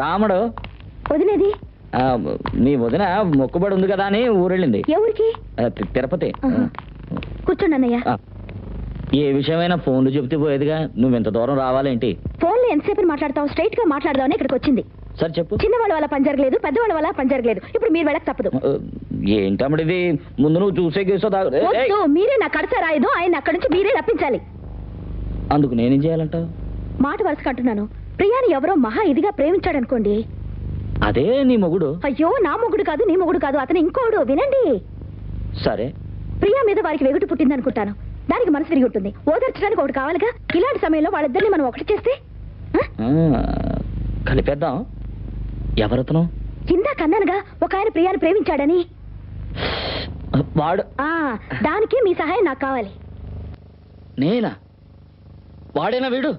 రాముడు. వదిలేది? మీ వదిన మొక్కుబడి ఉంది కదా అని ఊరెళ్ళింది. ఎవరికి తిరుపతి. కూర్చోండి అన్నయ్య. ఏ విషయమైనా ఫోన్లు చెబితే పోయేదిగా? నువ్వు ఇంత దూరం రావాలేంటి? ఫోన్లో ఎంతసేపు మాట్లాడతావు? స్ట్రైట్గా మాట్లాడదామని ఇక్కడికి వచ్చింది. సరే చెప్పు. చిన్న వాళ్ళ వల్ల పని జరగలేదు పెద్ద వాళ్ళ వల్ల పని జరగలేదు. ఇప్పుడు మీరు వెళ్ళక తప్పదు. ఏంటమ్మడి ఇది? ముందు నువ్వు చూసే గీసో. వద్దు మీరే నా కడత రాయదు ఆయన అక్కడి నుంచి మీరే రప్పించాలి. అందుకు నేనేం చేయాలంటావు? మాట వరుసగా అంటున్నాను ప్రియాని ఎవరో మహా ఇదిగా ప్రేమించాడు అనుకోండి అదే నీ మొగుడు. అయ్యో నా మొగుడు కాదు నీ మొగుడు కాదు అతను ఇంకోడు వినండి. సరే. ప్రియా మీద వారికి వెగుటు పుట్టింది అనుకుంటాను దానికి మనసు విరిగి ఉంటుంది. ఓదార్చడానికి ఒకటి కావాలిగా? ఇలాంటి సమయంలో వాళ్ళిద్దరిని మనం ఒకటి చేస్తే? కలిపేద్దాం ఎవరతను? ఇందాక అన్నానుగా ఒక ఆయన ప్రియాని ప్రేమించాడని. వాడు. ఆ దానికి మీ సహాయం నాకు కావాలి. నేనా? వాడేనా వీడు?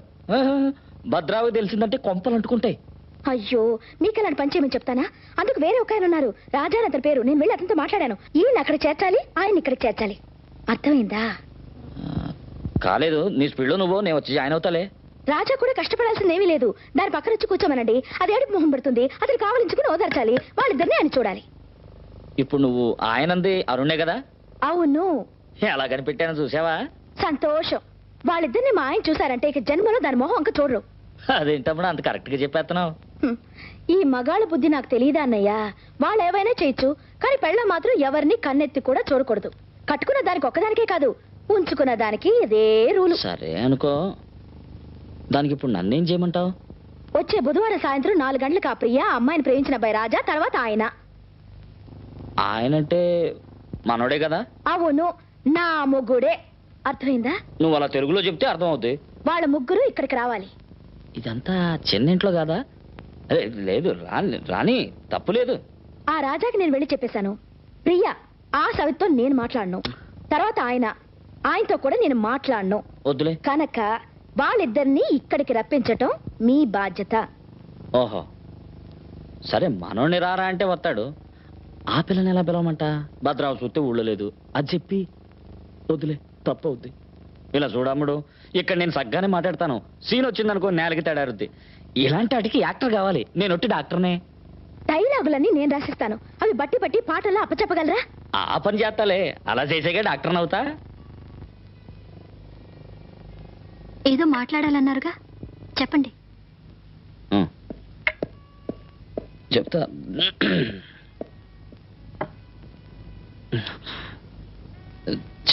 ఆ, భద్రావు తెలిసిందంటే కొంపలు అంటుకుంటాయి. అయ్యో మీకు అలాంటి పని చేయమని చెప్తానా? అందుకు వేరే ఒక ఆయన ఉన్నారు. రాజా అని అతని పేరు. నేను వెళ్ళి అతనితో మాట్లాడాను. ఈయన అక్కడ చేర్చాలి ఆయన ఇక్కడ చేర్చాలి. అర్థమైందా? కాలేదు. నీ స్పీడ్లో నువ్వు నేను వచ్చి జాయిన్ అవుతాలే. రాజా కూడా కష్టపడాల్సిందేమీ లేదు. దాని పక్కన వచ్చి కూర్చోమనండి. అది ఏడుపు మొహం పెడుతుంది. అతను కావలించుకుని ఓదార్చాలి. వాళ్ళిద్దరిని ఆయన చూడాలి. ఇప్పుడు నువ్వు ఆయనంది అరుణే కదా? అవును. ఎలా కనిపెట్టాను చూసావా? సంతోషం. వాళ్ళిద్దరిని మా ఆయన చూసారంటే ఇక జన్మలో దాని మొహం అంక చూడరు. అదేంటప్పుడు అంత కరెక్ట్గా చెప్పేస్తున్నావు. ఈ మగాళ్ళ బుద్ధి నాకు తెలియదా అన్నయ్య? వాళ్ళు ఏవైనా చేయొచ్చు కానీ పెళ్ళ మాత్రం ఎవరిని కన్నెత్తి కూడా చూడకూడదు. కట్టుకున్న దానికి ఒక్కదానికే కాదు ఉంచుకున్న దానికి ఇదే రూలు. సరే అనుకో. దానికి ఇప్పుడు నన్నేం చేయమంటావు? వచ్చే బుధవారం సాయంత్రం నాలుగు గంటలకు ఆ ప్రియ ఆ అమ్మాయిని ప్రేమించిన అబ్బాయి రాజా తర్వాత ఆయన. ఆయనంటే మనోడే కదా? అవును నా ముగ్గుడే. అర్థమైందా? నువ్వు అలా తెలుగులో చెప్తే అర్థం అవుతుంది వాళ్ళ ముగ్గురు ఇక్కడికి రావాలి. ఇదంతా చిన్నింట్లో కాదా? లేదు రాని రాని తప్పు లేదు. ఆ రాజాకి నేను వెళ్ళి చెప్పేశాను. ప్రియ ఆ సవిత్తో నేను మాట్లాడను. తర్వాత ఆయన ఆయనతో కూడా నేను మాట్లాడను. వద్దులే. కనుక వాళ్ళిద్దరినీ ఇక్కడికి రప్పించటం మీ బాధ్యత. ఓహో. సరే మనోడిని రారా అంటే వస్తాడు. ఆ పిల్లని ఎలా పిలవమంట? భద్రావు చూస్తే ఊళ్ళో లేదు. అది చెప్పి వద్దులే తప్పు అవుద్ది ఇలా చూడమ్ముడు ఇక్కడ నేను సగ్గానే మాట్లాడతాను. సీన్ వచ్చిందనుకో నేలకి తడారుద్ది. ఇలాంటి వాటికి యాక్టర్ కావాలి. నేను ఒట్టి డాక్టర్నే. డైలాగులన్నీ నేను రాసిస్తాను. అవి బట్టి బట్టి పాటల్లో అప్పచెప్పగలరా? ఆ పని చేస్తాలే. అలా చేసేగా డాక్టర్ని అవుతా. ఏదో మాట్లాడాలన్నారుగా. చెప్పండి. చెప్తా.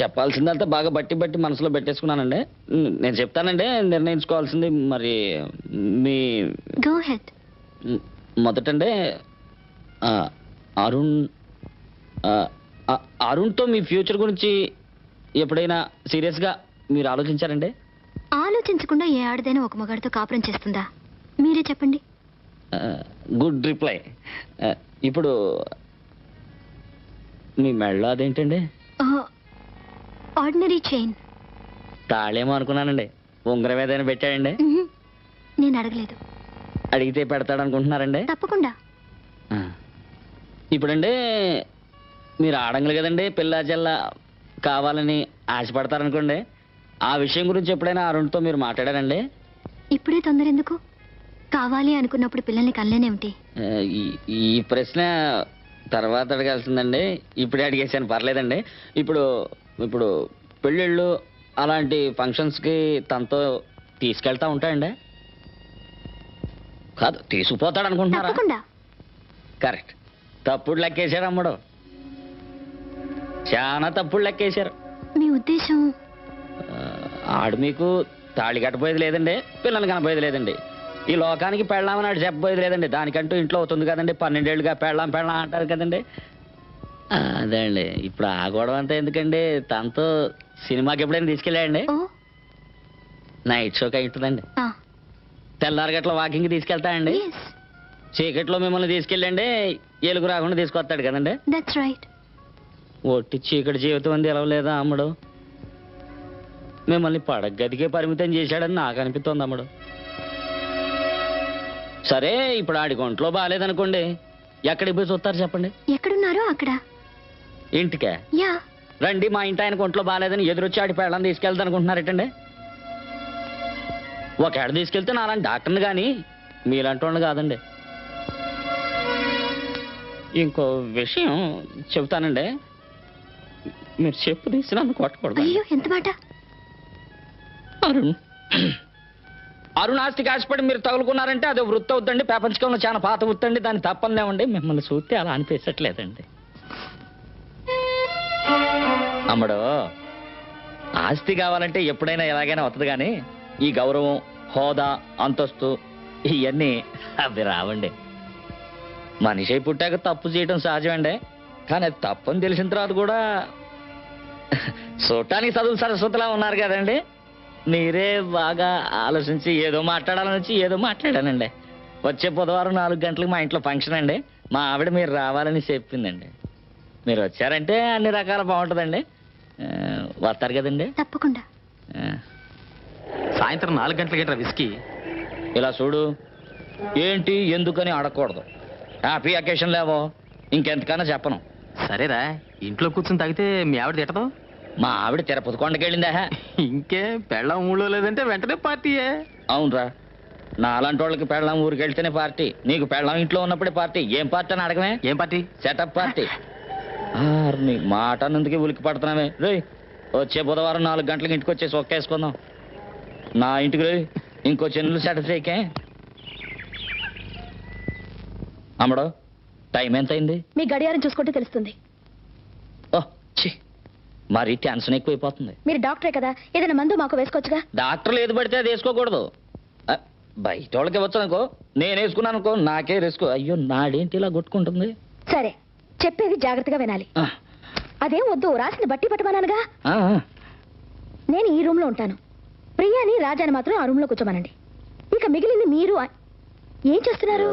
చెప్పాల్సిందంతా బాగా బట్టి బట్టి మనసులో పెట్టేసుకున్నానండి. నేను చెప్తానండి నిర్ణయించుకోవాల్సింది మరి మీ గో హెడ్ మొదటంటే ఆ, అరుణ్ ఆ, ఆ, అరుణ్తో మీ ఫ్యూచర్ గురించి ఎప్పుడైనా సీరియస్గా మీరు ఆలోచించారండి? ఆలోచించకుండా ఏ ఆడదైనా ఒక మగాడితో కాపురం చేస్తుందా? మీరే చెప్పండి. Good reply. ఇప్పుడు మీ మెళ్ళో అదేంటండి? ఆర్డినరీ చైన్ తాళేమో అనుకున్నానండి. ఉంగరం ఏదైనా పెట్టాడండి? నేను అడగలేదు. అడిగితే పెడతాడు అనుకుంటున్నారండి తప్పకుండా. ఇప్పుడండి మీరు ఆడంగులు కదండి పిల్ల జల్ల కావాలని ఆశపడతారనుకోండి ఆ విషయం గురించి ఎప్పుడైనా అరుణ్తో మీరు మాట్లాడారండి? ఇప్పుడే తొందర ఎందుకు? కావాలి అనుకున్నప్పుడు పిల్లల్ని కనలేనేమిటి ఈ ప్రశ్న తర్వాత అడగాల్సిందండి. ఇప్పుడే అడిగేసాను పర్లేదండి. ఇప్పుడు ఇప్పుడు పెళ్ళిళ్ళు అలాంటి ఫంక్షన్స్కి తనతో తీసుకెళ్తా ఉంటాయండి? కాదు తీసుకుపోతాడు అనుకుంటున్నారా కరెక్ట్. తప్పుడు లెక్కేశారు అమ్మడు. చాలా తప్పుడు లెక్కేశారు. మీ ఉద్దేశం? ఆడు మీకు తాళి కట్టబోయేది లేదండి పిల్లల్ని కనబోయేది లేదండి. ఈ లోకానికి పెళ్ళామని ఆడు చెప్పబోయేది లేదండి. దానికంటూ ఇంట్లో అవుతుంది కదండి. పన్నెండేళ్ళుగా పెళ్ళాం పెళ్ళాం అంటారు కదండి. అదే అండి ఇప్పుడు ఆ గొడవ అంతా ఎందుకండి? తనతో సినిమాకి ఎప్పుడైనా తీసుకెళ్ళాయండి ఓ. నైట్ షోకి అవుతుందండి తెల్లారి గట్ల వాకింగ్కి తీసుకెళ్తాయండి ఎస్ చీకట్లో మిమ్మల్ని తీసుకెళ్ళండి. ఎలుగు రాకుండా తీసుకొస్తాడు కదండి. ఒట్టి చీకటి జీవితం అంది ఎలా లేదా అమ్మడు? మిమ్మల్ని పడగ గదికే పరిమితం చేశాడని నాకు అనిపిస్తోంది అమ్మడు. సరే ఇప్పుడు ఆడి ఒంట్లో బాగాలేదనుకోండి ఎక్కడికి పోయి చూస్తారు చెప్పండి. ఎక్కడున్నారో అక్కడ. ఇంటికే? యా. రండి మా ఇంటి ఆయనకు ఒంట్లో బాగాలేదని ఎదురొచ్చి ఆడి పెళ్ళని తీసుకెళ్తా అనుకుంటున్నారటండి? ఒక ఏడ తీసుకెళ్తే నాలాంటి డాక్టర్ని కానీ మీలాంటి వాళ్ళు కాదండి. ఇంకో విషయం చెబుతానండి. మీరు చెప్పు తీసి నన్ను కొట్టకూడదు. అయ్యో ఎంత మాట? అరుణ్. అరుణ్ ఆస్తికి ఆశపడి మీరు తగులుకున్నారంటే అది వృత్తి అవుద్దండి ప్రపంచంలో చాలా పాత వృత్తి అండి దాన్ని తప్పనిలేమండి మిమ్మల్ని చూస్తే అలా అనిపించట్లేదండి అమ్మడు ఆస్తి కావాలంటే ఎప్పుడైనా ఎలాగైనా వస్తుంది కానీ ఈ గౌరవం హోదా అంతస్తు ఇవన్నీ అవి రావండి. మనిషి అయి పుట్టాక తప్పు చేయడం సహజమండి. కానీ అది తప్పని తెలిసిన తర్వాత కూడా చూడటానికి చదువు సరస్వతిలా ఉన్నారు కదండి. మీరే బాగా ఆలోచించి ఏదో మాట్లాడాలని వచ్చి ఏదో మాట్లాడానండి. వచ్చే బుధవారం నాలుగు గంటలకు మా ఇంట్లో ఫంక్షన్ అండి మా ఆవిడ మీరు రావాలని చెప్పిందండి. మీరు వచ్చారంటే అన్ని రకాల బాగుంటుందండి. ఆ, వస్తారు కదండి. తప్పకుండా. ఆ, సాయంత్రం నాలుగు గంటల గంటల విస్కీ? ఇలా చూడు. ఏంటి ఎందుకని అడగకూడదు హ్యాపీ అకేషన్ లేవో? ఇంకెంతకన్నా చెప్పను. సరేరా ఇంట్లో కూర్చొని తాగితే మీ ఆవిడ తిట్టదు? మా ఆవిడ తిరుపతి కొండకి వెళ్ళిందా? ఇంకే పెళ్ళం ఊళ్ళో లేదంటే వెంటనే పార్టీయే. అవునరా. నా అలాంటి వాళ్ళకి పెళ్ళాం ఊరికి వెళ్తేనే పార్టీ. నీకు పెళ్ళాం ఇంట్లో ఉన్నప్పుడే పార్టీ. ఏం పార్టీ అని అడగమే? ఏం పార్టీ? Setup party. నీ మాట అన్నందుకే ఉలికి పడుతున్నావే. రే వచ్చే బుధవారం నాలుగు గంటలకు ఇంటికి వచ్చేసి ఒక్కేసుకుందాం నా ఇంటికి రే ఇంకో చెన్నులు సెటప్ చేయకే. అమ్మడు టైం ఎంత అయింది మీ గడియారం చూసుకుంటే తెలుస్తుంది. ఓ ఛీ మరీ టెన్షన్ ఎక్కువైపోతుంది. మీరు డాక్టరే కదా ఏదైనా మందు మాకు వేసుకోవచ్చుగా? డాక్టర్లు ఏది పడితే అది వేసుకోకూడదు. బయట వాళ్ళకి ఇవ్వచ్చు అనుకో నేను వేసుకున్నాను అనుకో నాకే రిస్క్. అయ్యో నాడేంటి ఇలా కొట్టుకుంటుంది? సరే చెప్పేది జాగ్రత్తగా వినాలి. అదేం వద్దు రాసిన బట్టి పట్టమన్నానుగా. నేను ఈ రూమ్లో ఉంటాను. ప్రియాని రాజాని మాత్రం ఆ రూమ్లో కూర్చోమనండి. ఇక మిగిలింది మీరు ఏం చేస్తున్నారు?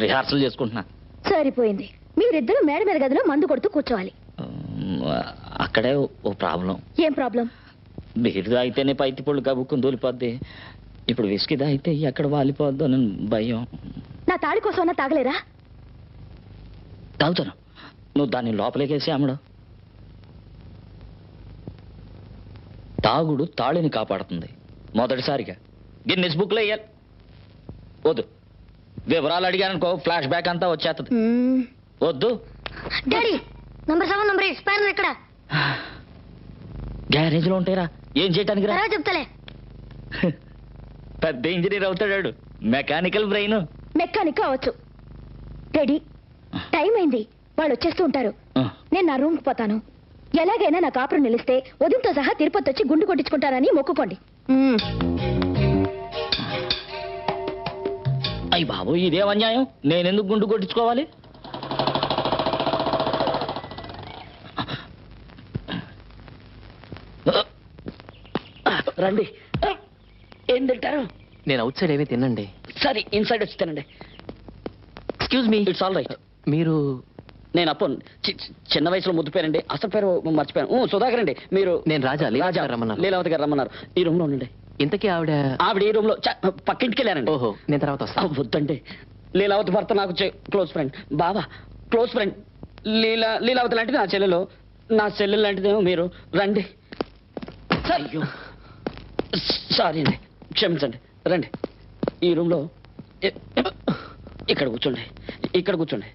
రిహార్సల్ చేసుకుంటున్నా. సరిపోయింది. మీరిద్దరూ మేడ మీద గదిలో మందు కొడుతూ కూర్చోవాలి. అక్కడే ఓ ప్రాబ్లం. ఏం ప్రాబ్లం? బీరు తాగితేనే పైతి పళ్ళు కబుక్కుని దూలిపోద్ది ఇప్పుడు విస్కీ తాగితే ఎక్కడ వాలిపోద్దు అని భయం. నా తాళి కోసం తాగలేరా? తాగుతాను. నువ్వు దాన్ని లోపలికేసి అమ్మడు. తాగుడు తాళిని కాపాడుతుంది. మొదటిసారిగా. గిన్నెస్ బుక్లో వేయాలి వద్దు. వివరాలు అడిగానుకో ఫ్లాష్ బ్యాక్ అంతా వచ్చేస్తుంది. వద్దు. Daddy number seven number eight spanner ఎక్కడ? గ్యారేజ్లో ఉంటాయిరా ఏం చేయటానికి రా చెప్తలే. పెద్ద ఇంజనీర్ అవుతాడు మెకానికల్ బ్రెయిన్. మెకానిక్ అవ్వచ్చు రెడీ. టైం అయింది. వాళ్ళు వచ్చేస్తూ ఉంటారు. నేను నా రూమ్కి పోతాను. ఎలాగైనా నా కాపురం నిలిస్తే ఉదయంతో సహా తిరుపతి వచ్చి గుండు కొట్టించుకుంటానని మొక్కుకోండి. అయ్యి బాబు ఇదేం అన్యాయం. నేనెందుకు గుండు కొట్టించుకోవాలి? రండి. ఏం తింటారు? నేను అవుట్ సైడ్ ఏమీ తినండి సరే ఇన్సైడ్ వచ్చి తినండి. Excuse me it's all right మీరు నేను అప్పు చిన్న వయసులో ముద్దు పేరండి. అసలు పేరు మర్చిపోయాను. సుధాకర్ అండి. మీరు నేను రాజా, గారు రమ్మన్నారు. లీలావతి గారు రమ్మన్నారు. ఈ రూమ్లో ఉండండి. ఇంతకీ ఆవిడ? ఆవిడ ఈ రూమ్లో పక్కింటికి వెళ్ళారండి. ఓహో నేను తర్వాత వస్తాను వద్దండి. లీలావతి భర్త నాకు క్లోజ్ ఫ్రెండ్ బాబా క్లోజ్ ఫ్రెండ్ లీలా లీలావతి లాంటిది నా చెల్లెలు. నా చెల్లెలు లాంటిదేమో మీరు. రండి. అయ్యో. సారీ అండి. క్షమించండి. రండి. ఈ రూమ్లో ఇ- ఇక్కడ కూర్చోండి. ఇక్కడ కూర్చోండి.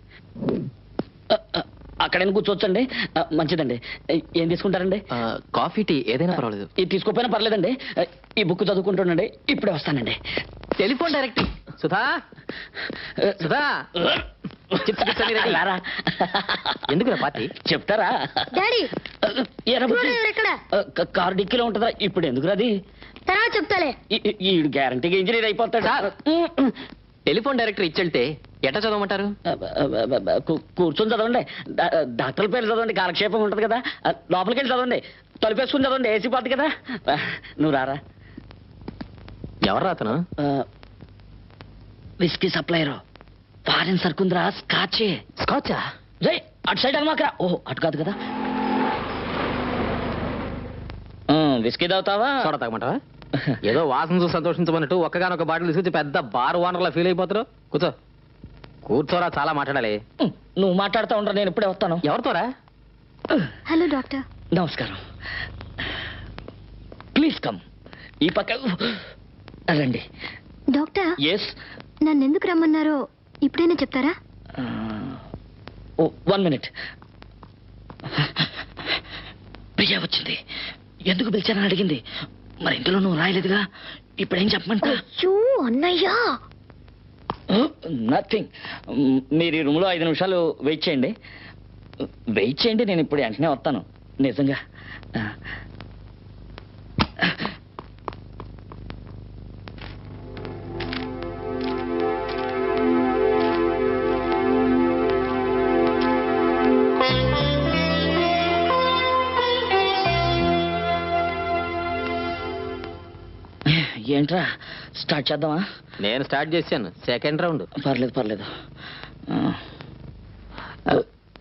అక్కడైనా కూర్చోవచ్చండి. మంచిదండి. ఏం తీసుకుంటారండి? కాఫీ టీ ఏదైనా పర్వాలేదు. ఇది తీసుకోకపోయినా పర్లేదండి. ఈ బుక్ చదువుకుంటుండండి. ఇప్పుడే వస్తానండి. Telephone direct. సుధా? సుధా? ఎందుకురా పార్టీ? చెప్తారా? కారు డిక్కీలో ఉంటుందా? ఇప్పుడు ఎందుకు అది? తర్వాత చెప్తాలే. ఈ గ్యారంటీగా ఇంజనీర్ అయిపోతాడు. సార్. టెలిఫోన్ డైరెక్టర్ ఇచ్చెళ్తే ఎట్లా చదవమంటారు? కూర్చొని చదవండి. డాక్టర్ పేరు చదవండి కాలక్షేపం ఉంటుంది కదా. లోపలికి వెళ్ళి చదవండి. తలుపేసుకుని చదవండి ఏసీ పోతుంది కదా. నువ్వు రారా. ఎవరు అతను? ఆ, విస్కీ సప్లైరు ఫారిన్ సరుకుందిరా స్కాచే. స్కాచా? రే అటు సైడ్ అనమాకరా ఓహో అటు కాదు కదా. విస్కీ తాగుతావా? చూడ తాగమంటావా? ఏదో వాసన చూసి సంతోషించమన్నట్టు ఒక్కగానొక బాటిల్ తీసుకొచ్చి పెద్ద బార్ ఓనర్లా ఫీల్ అయిపోతారు. కూర్చో. కూర్చోరా చాలా మాట్లాడాలి. నువ్వు మాట్లాడుతూ ఉండరా నేను ఇప్పుడే వస్తాను. ఎవరితోరా? Hello doctor. నమస్కారం. Please come. ఈ పక్క రండి. డాక్టర్? ఎస్ నన్ను ఎందుకు రమ్మన్నారో ఇప్పుడైనా చెప్తారా? One minute. ప్రియా వచ్చింది. ఎందుకు పిలిచానని అడిగింది? మరి ఇందులో నువ్వు రాయలేదుగా? ఇప్పుడేం చెప్పమంటా? అన్నయ్యా! నథింగ్ mm, మీరు ఈ రూమ్లో ఐదు నిమిషాలు వెయిట్ చేయండి. వెయిట్ చేయండి నేను ఇప్పుడు వెంటనే వస్తాను. నిజంగా. ఏంట్రా? స్టార్ట్ చేద్దామా? నేను స్టార్ట్ చేశాను. సెకండ్ రౌండ్ పర్లేదు పర్లేదు.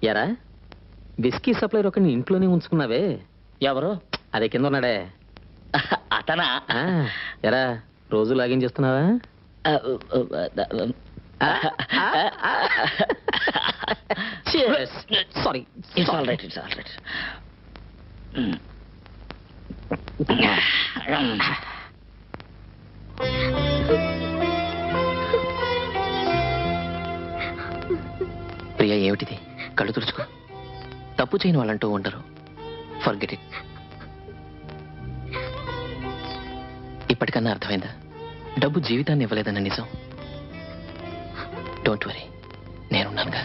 ఎరా? బిస్కీ సప్లైర్ ఒకరిని ఇంట్లోనే ఉంచుకున్నావే. ఎవరు? అదే కింద ఉన్నాడే. అతనా? ఎరా రోజు లాగిన్ చేస్తున్నావా? Sorry it's all right it's all right Priya ఏమిటిది? కళ్ళు తుడుచుకో. తప్పు చేయని వాళ్ళంటూ ఉండరు. ఫర్గెట్ ఇట్ ఇప్పటికన్నా అర్థమైందా? డబ్బు జీవితాన్ని ఇవ్వలేదన్న నిజం. డోంట్ వరీ నేనున్నానుగా.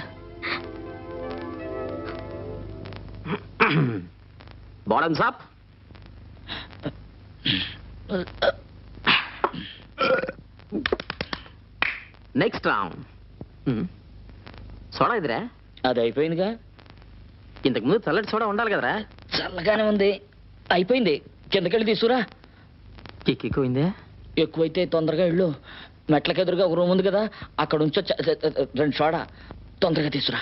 Bottoms up next round soda ఇదిరా? అది అయిపోయిందిగా. ఇంతకు ముందు చల్లటి సోడా ఉండాలి కదరా. చల్లగానే ఉంది. అయిపోయింది. కిందకెళ్ళి తీసుకురా. కిక్ ఎక్కువైందే ఎక్కువైతే తొందరగా వెళ్ళు. మెట్లకి ఎదురుగా ఒక రూమ్ ఉంది కదా అక్కడ ఉంచో రెండు సోడా. తొందరగా తీసుకురా.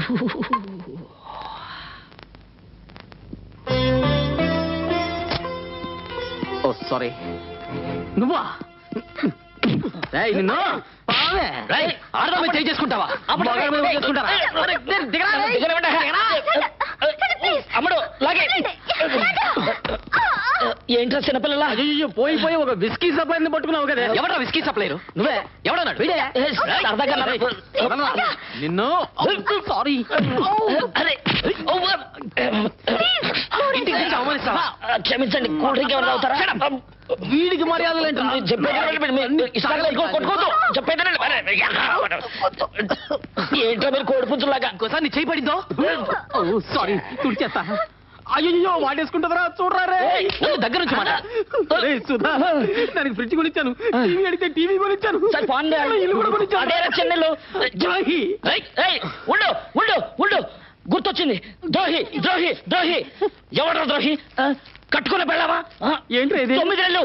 ఓ సారీ నువ్వా రేయ్, నిన్ను పావే. రేయ్, చేసుకుంటావా చేసుకుంటారా? రేయ్, దిగ- దిగరా, రేయ్. అమ్మడు లాగే ఏంట్రా చిన్నపిల్లలా? అయ్యో పోయి పోయి ఒక విస్కీ సప్లైని పట్టుకున్నావు కదా. ఎవరా విస్కీ సప్లైరు? నువ్వే? ఎవడన్నాడు. నిన్ను సారీ క్షమించండి కూల్ డ్రింక్ ఎవరు తాగుతారా వీడికి మర్యాదలు ఏంట్రా మీరు కోడి పుంజులాగా ఇంకోసారి నీ చేయి పడిందో సారీ తుడిచేస్తా. అయ్యో వాడేసుకుంటుందిరా చూడరా రే. దగ్గర నుంచి మాట. రేయ్, సుధా దానికి ఫ్రిడ్జ్ కొనిచ్చాను. టీవీ అడిగితే టీవీ కొనిచ్చాను. ఇల్లు కూడా ఉండు ఉండు ఉండు. గుర్తొచ్చింది. ద్రోహి ద్రోహి ద్రోహి ఎవడ్రా ద్రోహి కట్టుకుని పెళ్ళావా? ఏంట్రా ఇది? తొమ్మిది నెలలు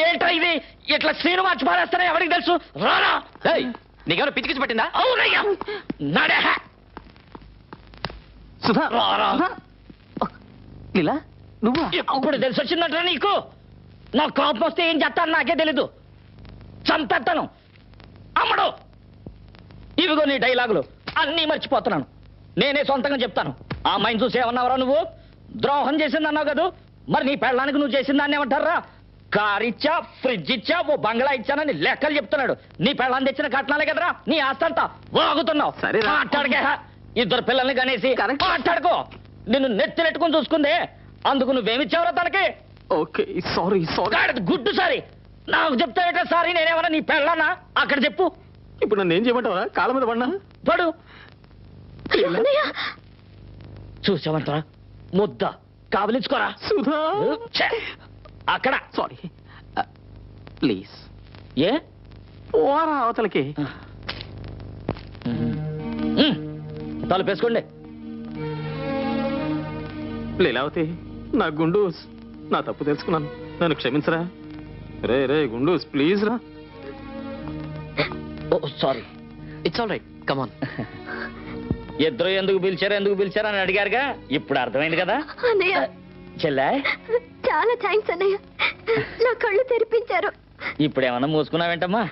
ఏంట్రా ఇది? ఇట్లా సీను మార్చి పారేస్తారా ఎవరికి తెలుసు? రారా. ఏయ్, నీకెవరు పిచ్చికిచ్చి పట్టిందా? అవునయ్యా. నడే సుధా రారా లీలా నువ్వా? ఇప్పుడు తెలిసి వచ్చిందంటారా నీకు? నా కోపం వస్తే ఏం చేస్తాను నాకే తెలీదు. చంపేస్తాను. అమ్మడు! ఇవిగో నీ డైలాగులు. అన్నీ మర్చిపోతున్నాను. నేనే సొంతంగా చెప్తాను. ఆ అమ్మాయిని చూసి ఏమన్నావరా నువ్వు? ద్రోహం చేసిందన్నావు కదా? మరి నీ పెళ్ళానికి నువ్వు చేసిన దాన్ని ఏమంటారా? కార్ ఇచ్చా ఫ్రిడ్జ్ ఇచ్చా ఓ బంగ్లా ఇచ్చానని లెక్కలు చెప్తున్నాడు. నీ పెళ్ళాన్ని తెచ్చిన కట్నాలే కదరా? నీ ఆస్తంతా. వాగుతున్నావు. సరేరా. మాట్లాడకే. ఇద్దరు పిల్లల్ని కనేసి. మాట్లాడుకో. నిన్ను నెత్తినెట్టుకుని చూసుకుందే. అందుకు నువ్వేమిచ్చావురా తనకి? Okay sorry sorry. గుడ్డు సారీ. నాకు చెప్తావేట సారీ? నేనేమన్నా నీ పెళ్ళానా? అక్కడ చెప్పు. ఇప్పుడు నన్ను ఏం చేయమంటావా? కాళ్ళ మీద పడినా? పడు. చూసావంటరా ముద్ద. కావలించుకోరా సుధా. అక్కడ. సారీ. ప్లీజ్. ఏ? ఓరా అవతలకి. తలుపేసుకోండి. లీలావతి నా గుండూస్ నా తప్పు తెలుసుకున్నాను. నన్ను క్షమించరా? రే రే గుండూస్ ప్లీజ్ రా. ఓ sorry. It's all right come on ఇద్దరు ఎందుకు పిలిచారు ఎందుకు పిలిచారు అని అడిగారుగా? ఇప్పుడు అర్థమైంది కదా? అన్నయ్య. చెల్లె? చాలా థ్యాంక్స్ అన్నయ్య. నా కళ్ళు తెరిపించారు. ఇప్పుడు ఏమన్నా మూసుకున్నావేంటమ్మా?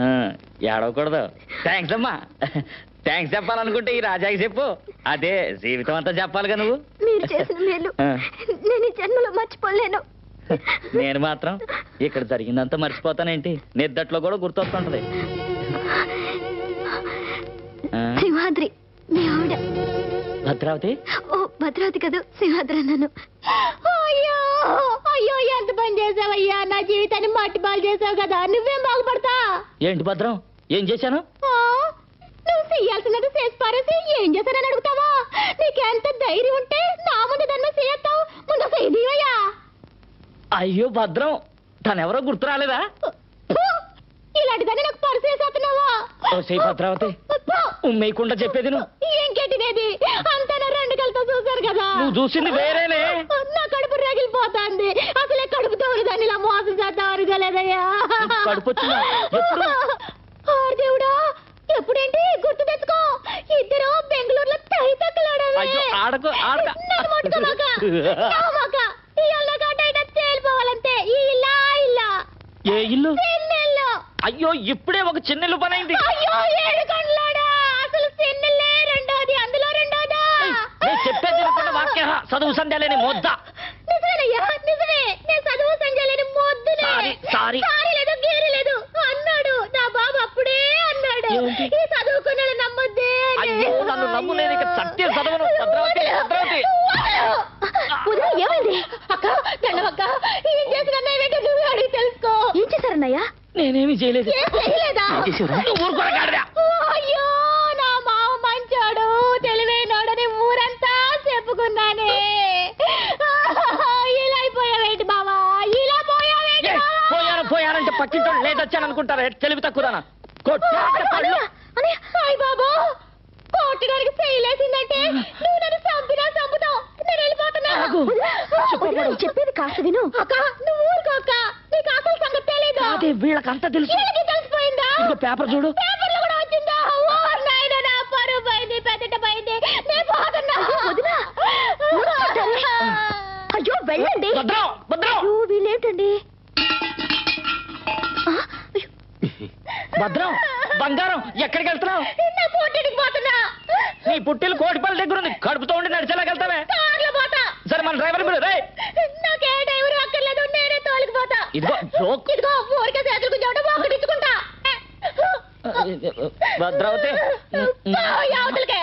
ఆ, ఏడవకూడదు. థ్యాంక్స్ అమ్మా. థ్యాంక్స్ చెప్పాలనుకుంటే ఈ రాజాకి చెప్పు. అదే జీవితం అంతా చెప్పాలిగా నువ్వు. మీరు చేసిన మేలు. నేను ఈ జన్మలో మర్చిపోలేను. నేను మాత్రం ఇక్కడ జరిగిందంతా మర్చిపోతానేంటి? నిద్దట్లో కూడా గుర్తొస్తుంటది. సింహాద్రి మీ ఆవిడ. భద్రావతి? ఓ భద్రావతి కదా సింహాద్రి అన్నాను. అయ్యో అయ్యో ఎంత పని చేసావయ్యా? నా జీవితాన్ని మట్టి బాలు చేసావు కదా నువ్వేం బాగుపడతా? ఏంటి భద్రం? ఏం చేశాను? చెయ్యాల్సినది చేసి పారేసి ఏం చేశానని అడుగుతావా? నీకెంత ధైర్యం ఉంటే నా ముందు దాన్ని చేయొస్తావు ముందు చెయ్యవయ్యా అయ్యో భద్రం తనెవరో గుర్తు రాలేదా? ఇలాంటి దాన్ని నాకు పరిచయం చేస్తున్నావా ఓ సై భద్రావతి ఉమ్మేయకుండా చెప్పేది నువ్వు. ఇంకేటినేది అంతా నా రెండు కలతో చూశారు కదా? నువ్వు చూసింది వేరేనే. నా కడుపు రగిలిపోతాంది. అసలే కడుపు తోడుదాన్ని ఇలా మోసం చేద్దాం అనుకోలేదయ్యా. నీకు కడుపు వచ్చిందా? ఎప్పుడు? గుర్తు తెచ్చుకో ఇద్దరు బెంగళూరులో తై తక్కలాడాలి అయ్యో ఆడకు నన్ను ముట్టుకోమాక నవ్వమాక. తేలిపోవాలంతే. ఈ ఇల్లా ఆ ఇల్లా ఏ ఇల్లు? చిన్నిల్లు అయ్యో ఇప్పుడే ఒక చిన్న ఇల్లు పని అయింది అయ్యో ఏడు కండ్లాడా అసలు చిన్నిల్లే రెండోది అందులో రెండోదా? నేను చెప్పేది వినకుండా వాక్య చదువు సంధ్యాలేని మొద్ద నిజమేనయ్యా నిజమే నేను చదువు సంజయలేని మొద్దునే సారీ, సారీ. సారీ లేదు గేరి లేదు అన్నాడు నా బాబు అప్పుడే అన్నాడు ఏమిటి? ఈ చదువుకున్నాడు నమ్మొద్దే అని. అయ్యో నన్ను నమ్ము నేను ఇక సత్య చదవను భద్రావతి భద్రావతి ఉదయం ఏమైంది అక్క దండమక్క ఏం చేసిన నువ్వు అడిగి తెలుసుకో ఏం చేశారన్నయ్యా నేనేమి చేయలేదు నువ్వు. అయ్యో నా మామ మంచోడు. తెలివైనోడని ఊరంతా చెప్పుకున్నానే. ఇలా అయిపోయావేంటి బావా ఇలా పోయావేంటి? పోయాను పోయానంటే పక్కింటో లేదొచ్చాను అనుకుంటారా తెలివి హాయ్ బాబు. కొట్టడానికి చేయలేసిందంటే నువ్వు నన్ను చంపినా చంపుతావు. నేను వెళ్ళిపోతున్నా. చెప్పేది కాస్త విను. అక్క. నువ్వు ఊరుకో అక్క నీకు అసలు సంగతి తెలీదు అదే వీళ్ళకంతా తెలుసు. వీళ్ళకి తెలిసిపోయిందా? ఇదిగో పేపర్ చూడు. అయ్యో వెళ్ళండి. వీళ్ళేంటండి? భద్రం బంగారం ఎక్కడికి వెళ్తున్నావు? నా పోటీకి పోతున్నా. నీ పుట్టిలు కోటిపల్లి దగ్గర ఉంది కడుపుతో ఉండి నడిచేలాగెళ్తావే కార్లో పోతా. సరే మన డ్రైవర్ మీరు రే నాకే డ్రైవర్ అక్కర్లేదు నేనే తోలికిపోతా ఇదిగో జోక్. ఇదిగో ఊరికే చేతులు గుంజవడం ఒకటిచ్చుకుంటా భద్రావతి. అవతలకే.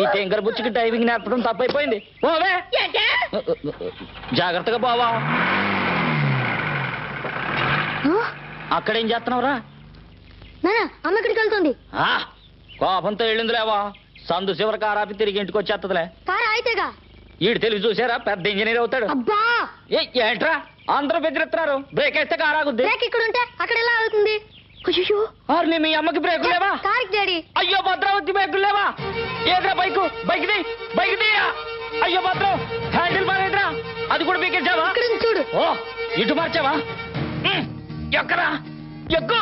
ఈ టెంకర బుచ్చికి డ్రైవింగ్ నేర్పడం తప్పైపోయింది. పోవే. ఏంటే? జాగ్రత్తగా పోవా. అక్కడేం చేస్తున్నావురా? నానా అమ్మ ఇక్కడికి వెళ్తుంది. ఆ, కోపంతో వెళ్ళిందిలేవా. సందు చివరి కారాపి తిరిగి ఇంటికి వచ్చేస్తుందిలే కారు అయితేగా ఈడు తెలివి చూసారా పెద్ద ఇంజనీర్ అవుతాడు. అబ్బా! ఏ ఏంట్రా? అందరూ బెదిరిస్తున్నారు. బ్రేక్ వేస్తే కారాగుద్ది బ్రేక్ ఇక్కడ ఉంటే అక్కడ ఎలా అవుతుంది అయ్యో ఆర్ని మీ అమ్మకి బ్రేకులు లేవా? Car daddy. అయ్యో భద్రావతి బ్రేకులు లేవా? ఏద్రా బైకు? బైక్ ది బైక్ ది అయ్యో భద్రం! హ్యాండిల్ మారేద్రా అది కూడా బీకేసావా ఇక్కడ ఉంది చూడు. ఓ ఇటు మార్చావా? ఎక్కరా? ఎక్కు!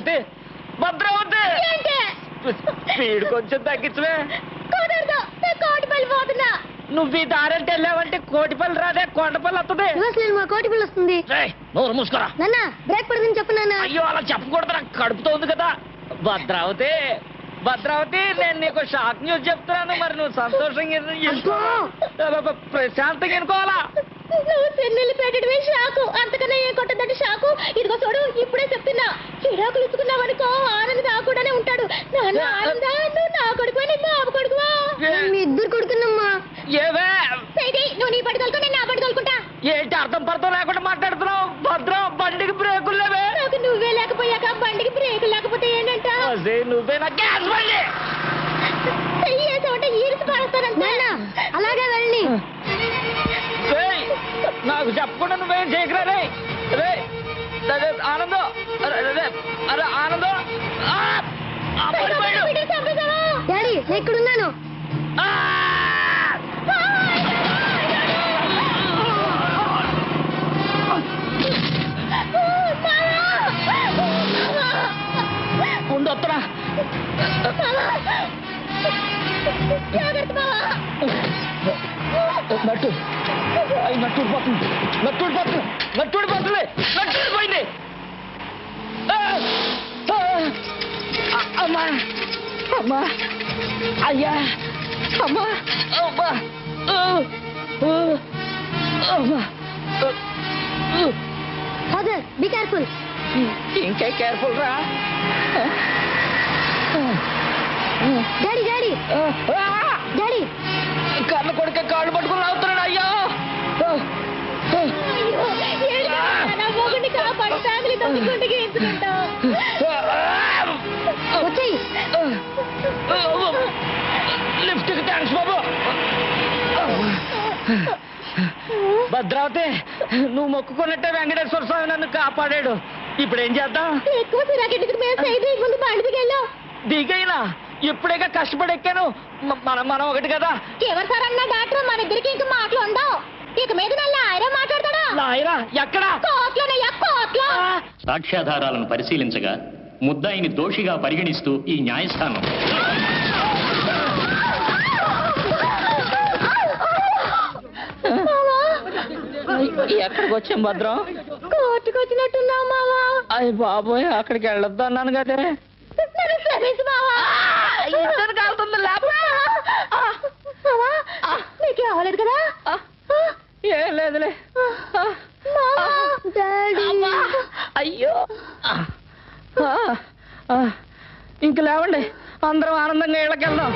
భద్రావతి. భద్రావతి! స్పీడ్ కొంచెం తగ్గించవే. నువ్వు ఈ దారంటే వెళ్ళావంటే కోటిపల్లి రాదే కొండపల్లి వస్తుంది మా కోటిపల్లి వస్తుంది? నోరు మూసుకోరా. నాన్న బ్రేక్ పడుతుంది చెప్పు నాన్న. అయ్యో అలా చెప్పకూడదు నాకు కడుపుతో ఉంది కదా. భద్రావతి భద్రావతి నేను నీకు షాక్ న్యూస్ చెప్తున్నాను మరి నువ్వు సంతోషంగా ప్రశాంతంగా ఎనుకోవాలా నువ్వు చెన్నెల్లి పెట్టడమే షాకు. అంతకన్నా ఏం కొట్టదంటే షాకు? ఇదిగో చూడు ఇప్పుడే చెప్తున్నా. చిరాకులు ఇచ్చుకున్నావనుకో ఆనంద్ నా కూడానే ఉంటాడు. నాన్న ఆనంద నువ్వు నా కొడుకు నీ బాబు కొడుకువా? మీ ఇద్దరు కొడుకున్నమ్మా. ఏవే? సైది నువ్వు నీ పట్టుకోలుకో నేను నా పట్టుకోలుకుంటా ఏంటి అర్థం పర్థం లేకుండా మాట్లాడుతున్నావు? భద్రం బండికి బ్రేకులు లేవే. నాకు నువ్వే లేకపోయాక బండికి బ్రేక్ లేకపోతే ఏంటంట? అసే నువ్వే నా గ్యాస్ బండి. చెయ్యేసావంటే ఈరిసి పాడతానంట అలాగే వెళ్ళి. నాకు చెప్పకుండా నువ్వేం చేయకరా? రే రే ఆనందం అరే ఆనందం ఆ! ఇక్కడున్నాను. ఉండు వస్తున్నా. నట్టు. అయి నట్టు ఊడిపోతుంది. నట్టు ఊడిపోతుంది. నట్టు ఊడిపోతుంది. నట్టు ఊడిపోయింది. అమ్మా. అమ్మా. అయ్యా. అమ్మా. అమ్మా! ఫాదర్ బి కేర్ఫుల్ ఇంకా కేర్ఫుల్ రా. డాడీ డాడీ డాడీ కళ్ళ కొడుక కాళ్ళు పట్టుకుని లాగుతున్నాడు అయ్యో! లిఫ్ట్కి థ్యాంక్స్ బాబు. భద్రావతి నువ్వు మొక్కుకున్నట్టే వెంకటేశ్వర స్వామి నన్ను కాపాడాడు. ఇప్పుడు ఏం చేద్దాం? ఎక్కువ దిగైనా? ఎప్పుడేగా కష్టపడి ఎక్కాను మనం మనం ఒకటి కదా. ఎవరు సార్ అన్న డాక్టర్ మన ఇద్దరికి ఇంక మాటలు ఉండవు. ఇక మీద నల్ల ఆయన మాట్లాడతాడా? నాయరా ఎక్కడా? సాక్ష్యాధారాలను పరిశీలించగా ముద్దాయిని దోషిగా పరిగణిస్తూ ఈ న్యాయస్థానం. ఎక్కడికి వచ్చాం భద్రం? కోర్టుకు వచ్చినట్టున్నావు మావా? అయ్య బాబోయ్ అక్కడికి వెళ్ళొద్దు అన్నాను కదే. క్షమించు మావా. ఇద్దరు కాలుతుంది నీకే అవ్వలేదు కదా? ఏం లేదులే. అయ్యో. ఇంక లేవండి. అందరం ఆనందంగా ఇళ్ళకెళ్దాం.